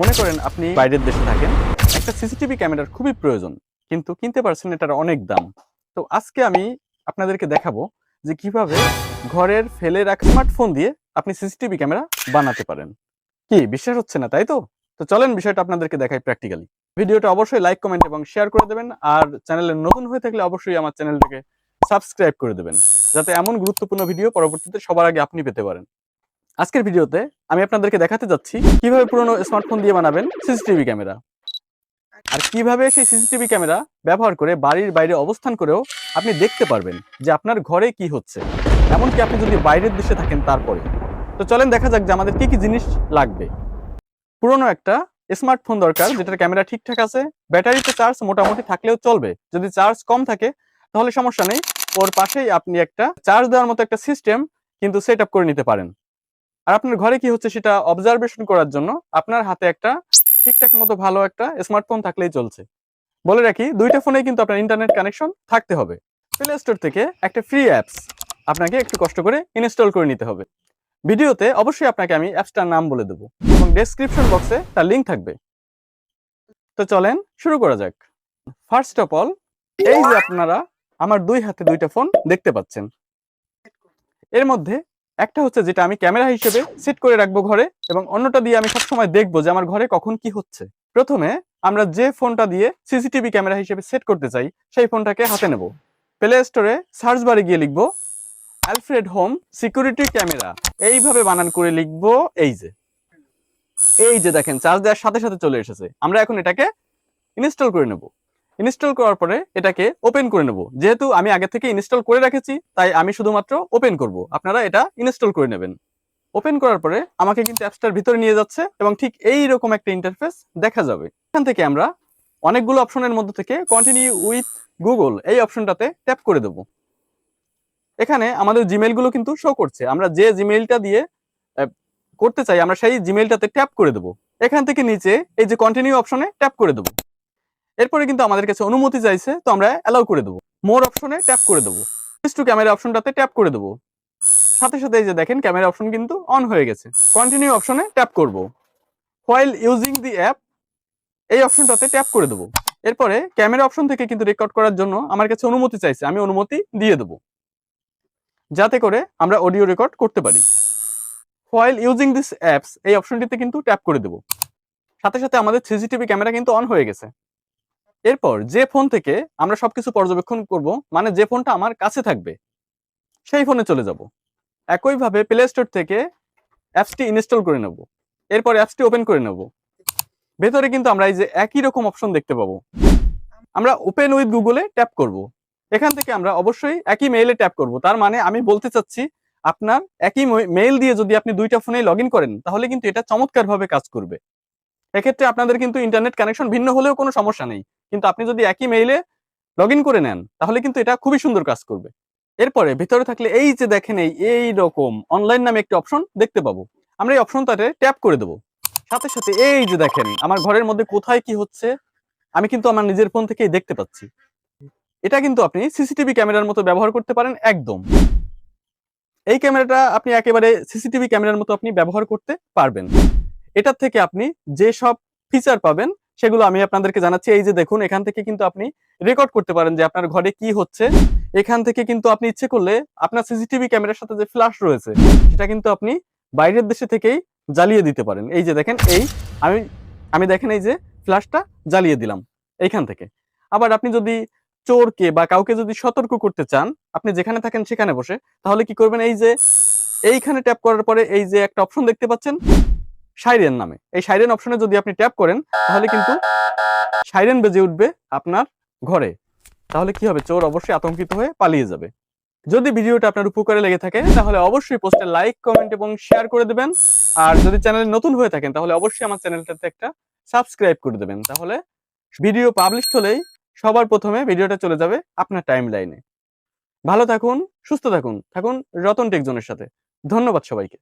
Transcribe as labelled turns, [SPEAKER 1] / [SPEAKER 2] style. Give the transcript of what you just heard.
[SPEAKER 1] মনে করেন আপনি বাইরের দেশে থাকেন, একটা সিসিটিভি ক্যামেরার খুবই প্রয়োজন, কিন্তু কিনতে পারছেন এটার অনেক দাম। তো আজকে আমি আপনাদেরকে দেখাবো যে কীভাবে ঘরের ফেলে রাখা স্মার্টফোন দিয়ে আপনি সিসিটিভি ক্যামেরা বানাতে পারেন। কি, বিশ্বাস হচ্ছে না, তাই তো? তো চলেন বিষয়টা আপনাদেরকে দেখাই প্র্যাকটিক্যালি ভিডিওটা অবশ্যই লাইক কমেন্ট এবং শেয়ার করে দেবেন, আর চ্যানেলে নতুন হয়ে থাকলে অবশ্যই আমার চ্যানেলটাকে সাবস্ক্রাইব করে দেবেন, যাতে এমন গুরুত্বপূর্ণ ভিডিও পরবর্তীতে সবার আগে আপনি পেতে পারেন। আজকের ভিডিওতে আমি আপনাদেরকে দেখাতে যাচ্ছি কীভাবে পুরনো স্মার্টফোন দিয়ে বানাবেন সিসিটিভি ক্যামেরা। আর কীভাবে সেই সিসিটিভি ক্যামেরা ব্যবহার করে বাড়ির বাইরে অবস্থান করেও আপনি দেখতে পারবেন যে আপনার ঘরে কি হচ্ছে। এমনকি আপনি যদি বাইরের দেশে থাকেন তারপরে। তো চলেন দেখা যাক যে আমাদের কি কি জিনিস লাগবে। পুরনো একটা স্মার্টফোন দরকার, যেটার ক্যামেরা ঠিকঠাক আছে ব্যাটারিতে চার্জ মোটামুটি থাকলেও চলবে। যদি চার্জ কম থাকে, তাহলে সমস্যা নেই। ওর পাশেই আপনি একটা চার্জ দেওয়ার মতো একটা সিস্টেম কিন্তু সেট করে নিতে পারেন। আর আপনার ঘরে কি হচ্ছে সেটা অবজারভেশন করার জন্য আপনার হাতে একটা ঠিকঠাক মতো ভালো একটা স্মার্টফোন থাকলেই চলছে। বলে রাখি, দুইটা ফোনেই কিন্তু আপনার ইন্টারনেট কানেকশন থাকতে হবে। প্লে স্টোর থেকে একটা ফ্রি অ্যাপস আপনাকে একটু কষ্ট করে ইনস্টল করে নিতে হবে। ভিডিওতে অবশ্যই আপনাকে আমি অ্যাপসটার নাম বলে দেবো এবং ডেসক্রিপশন বক্সে তার লিঙ্ক থাকবে। তো চলেন শুরু করা যাক। ফার্স্ট অফ অল এই যে আপনারা আমার দুই হাতে দুইটা ফোন দেখতে পাচ্ছেন। এর মধ্যে একটা হচ্ছে যেটা আমি ক্যামেরা হিসেবে সেট করে রাখব ঘরে এবং অন্যটা দিয়ে আমি সবসময় দেখব যে আমার ঘরে কখন কি হচ্ছে। প্রথমে আমরা যে ফোনটা দিয়ে সিসিটিভি ক্যামেরা হিসেবে সেট করতে চাই, সেই ফোনটাকে হাতে নেব। প্লে স্টোরে সার্চ বারে গিয়ে লিখব অ্যালফ্রেড হোম সিকিউরিটি ক্যামেরা এইভাবে বানান করে লিখব, এই যে। এই যে দেখেন চার্জ দেওয়ার সাথে সাথে চলে এসেছে। আমরা এখন এটাকে ইনস্টল করে নেব। ইনস্টল করার পরে এটাকে ওপেন করে নেব। যেহেতু আমি আগে থেকে ইনস্টল করে রেখেছি, তাই আমি শুধুমাত্র ওপেন করব। আপনারা এটা ইনস্টল করে নেবেন। ওপেন করার পরে আমাকে কিন্তু অ্যাপসটার ভিতরে নিয়ে যাচ্ছে এবং ঠিক এই রকম একটা ইন্টারফেস দেখা যাবে। এখান থেকে আমরা অনেকগুলো অপশনের মধ্যে থেকে কন্টিনিউ উইথ গুগল এই অপশনটাতে ট্যাপ করে দেব। এখানে আমাদের জিমেইলগুলো কিন্তু শো করছে। আমরা যে জিমেইলটা দিয়ে করতে চাই, আমরা সেই জিমেইলটাতে ট্যাপ করে দেব। এখান থেকে নিচে এই যে কন্টিনিউ অপশনে ট্যাপ করে দেব। এরপরে কিন্তু আমাদের কাছে অনুমতি চাইছে, তো আমরা অ্যালাউ করে দেবো। মোর অপশনে ট্যাপ করে দেবো। টু ক্যামেরা অপশনটাতে ট্যাপ করে দেবো। সাথে সাথে এই যে দেখেন ক্যামেরা অপশন কিন্তু অন হয়ে গেছে। কন্টিনিউ অপশনে ট্যাপ করব। হোয়াইল ইউজিং দি অ্যাপ এই অপশনটাতে ট্যাপ করে দেবো। এরপরে ক্যামেরা অপশন থেকে কিন্তু রেকর্ড করার জন্য আমার কাছে অনুমতি চাইছে, আমি অনুমতি দিয়ে দেবো। যাতে করে আমরা অডিও রেকর্ড করতে পারি। হোয়াইল ইউজিং দিস অ্যাপস এই অপশনটিতে কিন্তু ট্যাপ করে দেবো। সাথে সাথে আমাদের সিসিটিভি ক্যামেরা কিন্তু অন হয়ে গেছে। এরপর যে ফোন থেকে আমরা সবকিছু পর্যবেক্ষণ করব মানে যে ফোনটা আমার কাছে থাকবে, সেই ফোনে চলে যাব। একইভাবে প্লে স্টোর থেকে অ্যাপসটি ইনস্টল করে নেব। এরপর অ্যাপসটি ওপেন করে নেব। ভেতরে কিন্তু আমরা এই যে একই রকম অপশন দেখতে পাবো। আমরা ওপেন উইথ গুগলে ট্যাপ করব। এখান থেকে আমরা অবশ্যই একই মেইলে ট্যাপ করব। তার মানে আমি বলতে চাচ্ছি, আপনার একই মেইল দিয়ে যদি আপনি দুইটা ফোনে লগ করেন, তাহলে কিন্তু এটা চমৎকারভাবে কাজ করবে। এক্ষেত্রে আপনাদের কিন্তু ইন্টারনেট কানেকশন ভিন্ন হলেও কোনো সমস্যা নেই। কিন্তু আপনি যদি একই মেইলে লগ করে নেন, তাহলে কিন্তু এটা খুবই সুন্দর কাজ করবে। এরপরে ভিতরে থাকলে এই যে দেখেন এই এই রকম অনলাইন নামে একটি অপশন দেখতে পাবো। আমরা এই অপশনটাতে ট্যাপ করে দেবো। সাথে সাথে এই যে দেখেন, আমার ঘরের মধ্যে কোথায় কি হচ্ছে, আমি কিন্তু আমার নিজের ফোন থেকেই দেখতে পাচ্ছি। এটা কিন্তু আপনি সিসিটিভি ক্যামেরার মতো ব্যবহার করতে পারেন একদম। এই ক্যামেরাটা আপনি একেবারে সিসিটিভি ক্যামেরার মতো আপনি ব্যবহার করতে পারবেন। এটার থেকে আপনি যে সব ফিচার পাবেন সেগুলো আমি আপনাদেরকে জানাচ্ছি। এই যে দেখুন, এখান থেকে কিন্তু আপনি রেকর্ড করতে পারেন যে আপনার ঘরে কি হচ্ছে। এখান থেকে কিন্তু আপনি ইচ্ছে করলে আপনার সিসিটিভি ক্যামেরার সাথে যে ফ্ল্যাশ রয়েছে, সেটা কিন্তু আপনি বাইরের দেশে থেকেই জ্বালিয়ে দিতে পারেন। এই যে দেখেন, এই আমি আমি দেখেন এই যে ফ্ল্যাশটা জ্বালিয়ে দিলাম এইখান থেকে। আবার আপনি যদি চোরকে বা কাউকে যদি সতর্ক করতে চান, আপনি যেখানে থাকেন সেখানে বসে, তাহলে কি করবেন? এই যে, এইখানে ট্যাপ করার পরে এই যে একটা অপশন দেখতে পাচ্ছেন? সাইরেন নামে। এই সাইরেন অপশনে যদি আপনি ট্যাপ করেন, তাহলে কিন্তু সাইরেন বেজে উঠবে আপনার ঘরে। তাহলে কি হবে? চোর অবশ্যই আতঙ্কিত হয়ে পালিয়ে যাবে। যদি ভিডিওটা আপনার উপকারে লেগে থাকে, তাহলে অবশ্যই পোস্টে লাইক কমেন্ট এবং শেয়ার করে দেবেন। আর যদি চ্যানেলে নতুন হয়ে থাকেন, তাহলে অবশ্যই আমার চ্যানেলটাতে একটা সাবস্ক্রাইব করে দেবেন। তাহলে ভিডিও পাবলিশ হলেই সবার প্রথমে ভিডিওটা চলে যাবে আপনার টাইম লাইনে ভালো থাকুন, সুস্থ থাকুন। থাকুন রতন টেকজনের সাথে। ধন্যবাদ সবাইকে।